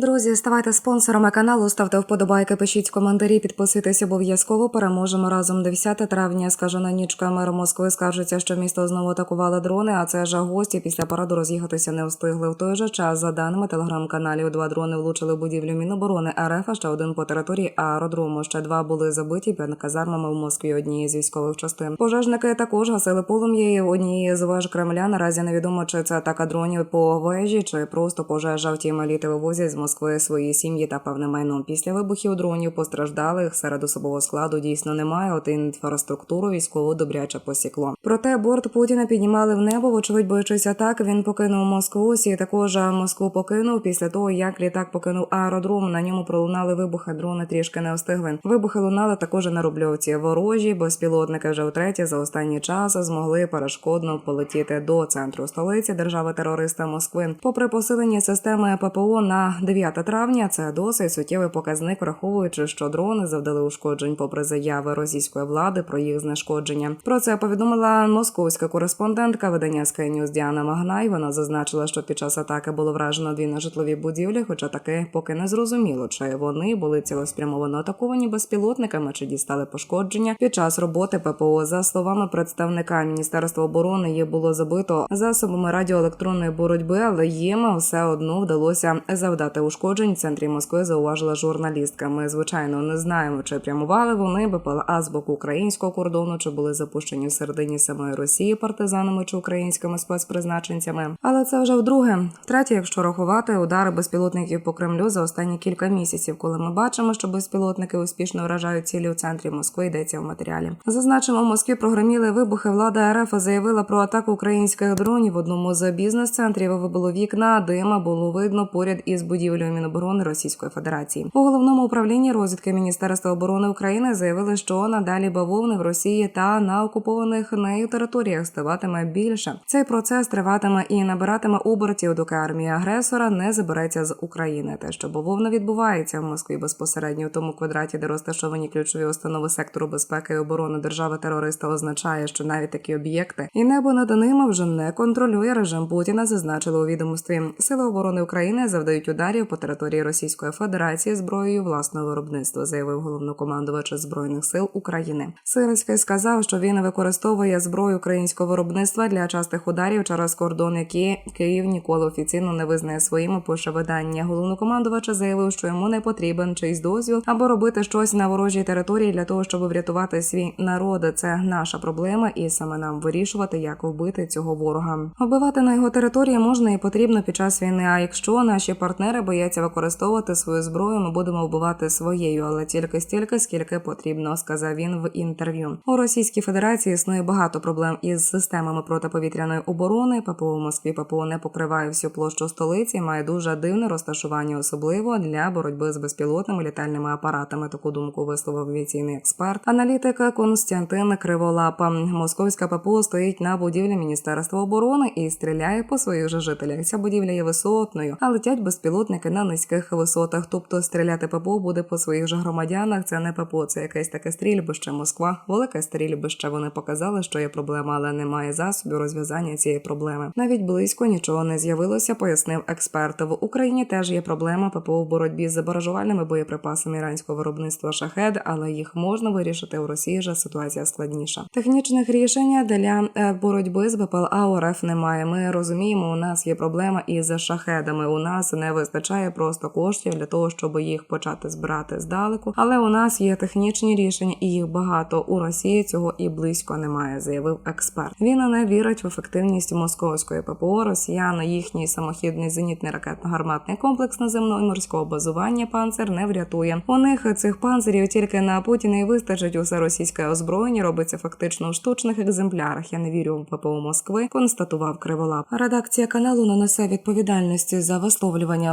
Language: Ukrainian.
Друзі, ставайте спонсорами каналу, ставте вподобайки, пишіть коментарі, підписуйтесь обов'язково. Переможемо разом 10 травня. Скажена нічка мер Москви скаржиться, що місто знову атакували дрони. А це ж гості після параду роз'їхатися не встигли. В той же час, за даними телеграм-каналів, два дрони влучили в будівлю Міноборони РФ, а ще один по території аеродрому. Ще два були забиті під казармами в Москві. Однієї з військових частин. Пожежники також гасили полум'я однієї з веж Кремля. Наразі невідомо, чи це атака дронів по вежі, чи просто пожежа. Втім, еліти вивозять з Москви свої сім'ї та певне майно. Після вибухів дронів постраждалих серед особового складу дійсно немає. От інфраструктуру військово добряче посікло. Проте борт Путіна піднімали в небо. Вочевидь, боючись атак, він покинув Москву. Сі також Москву покинув після того, як літак покинув аеродром. На ньому пролунали вибухи. Дрони трішки не встигли. Вибухи лунали також на рубльовці. Ворожі безпілотники вже втретє за останній час змогли перешкодно полетіти до центру столиці держави терориста Москви. Попри посилення системи ППО на 9 травня, це досить суттєвий показник, враховуючи, що дрони завдали ушкоджень, попри заяви російської влади про їх знешкодження. Про це повідомила московська кореспондентка видання Sky News Діана Магнай. Вона зазначила, що під час атаки було вражено дві нежитлові будівлі, хоча таки поки не зрозуміло, чи вони були цілеспрямовано атаковані безпілотниками чи дістали пошкодження під час роботи ППО. За словами представника Міністерства оборони, їх було забито засобами радіоелектронної боротьби, але їм все одно вдалося завдати ушкоджень. В центрі Москви зауважила журналістка. Ми звичайно не знаємо, чи прямували вони БПЛА з боку українського кордону, чи були запущені в середині самої Росії партизанами чи українськими спецпризначенцями. Але це вже вдруге. Втретє, якщо рахувати удари безпілотників по Кремлю за останні кілька місяців, коли ми бачимо, що безпілотники успішно вражають цілі у центрі Москви, йдеться в матеріалі. Зазначимо, в Москві прогреміли вибухи. Влада РФ заявила про атаку українських дронів в одному з бізнес-центрів. Вибило вікна, дима було видно поряд із будівлею Міноборони Російської Федерації. У головному управлінні розвідки Міністерства оборони України заявили, що надалі бавовни в Росії та на окупованих нею територіях ставатиме більше. Цей процес триватиме і набиратиме обертів, доки армія агресора не забереться з України. Те, що бавовна відбувається в Москві безпосередньо в тому квадраті, де розташовані ключові установи сектору безпеки і оборони держави терориста, означає, що навіть такі об'єкти і небо над ними вже не контролює режим Путіна. Зазначили у відомстві Сили оборони України завдають ударів по території Російської Федерації зброєю власного виробництва, заявив головнокомандувач збройних сил України. Сирський сказав, що він використовує зброю українського виробництва для частих ударів через кордон, які Київ ніколи офіційно не визнає своїми. Пише видання. Головнокомандувач заявив, що йому не потрібен чийсь дозвіл або робити щось на ворожій території для того, щоб врятувати свій народ. Це наша проблема, і саме нам вирішувати, як вбити цього ворога. Вбивати на його території можна і потрібно під час війни. А якщо наші партнери бояться використовувати свою зброю, ми будемо вбивати своєю, але тільки стільки, скільки потрібно, сказав він в інтерв'ю. У Російській Федерації існує багато проблем із системами протиповітряної оборони. ППО в Москві ППО не покриває всю площу столиці. Має дуже дивне розташування, особливо для боротьби з безпілотними літальними апаратами. Таку думку висловив авіаційний експерт. Аналітик Константин Криволапа. Московська ППО стоїть на будівлі Міністерства оборони і стріляє по своїх же жителях. Ця будівля є висотною, а летять безпілотники на низьких висотах. Тобто стріляти ППО буде по своїх же громадянах. Це не ППО, це якесь таке стрільбище. Москва, велике стрільбище. Вони показали, що є проблема, але немає засобів розв'язання цієї проблеми. Навіть близько нічого не з'явилося, пояснив експерт. В Україні теж є проблема ППО в боротьбі з баражувальними боєприпасами іранського виробництва шахед, але їх можна вирішити у Росії. Же ситуація складніша. Технічних рішень для е, боротьби з БПЛА у РФ немає. Ми розуміємо, у нас є проблема із шахедами. У нас не вистачає просто коштів для того, щоб їх почати збирати здалеку. Але у нас є технічні рішення, і їх багато у Росії цього і близько немає, заявив експерт. Він не вірить в ефективність московської ППО. Росіяни їхній самохідний зенітний ракетно-гарматний комплекс наземного і морського базування панцир не врятує. У них цих панцирів тільки на Путіна і вистачить усе російське озброєння. Робиться фактично в штучних екземплярах. Я не вірю в ППО Москви. Констатував Криволап. Редакція каналу нанесе відповідальності за висловлювання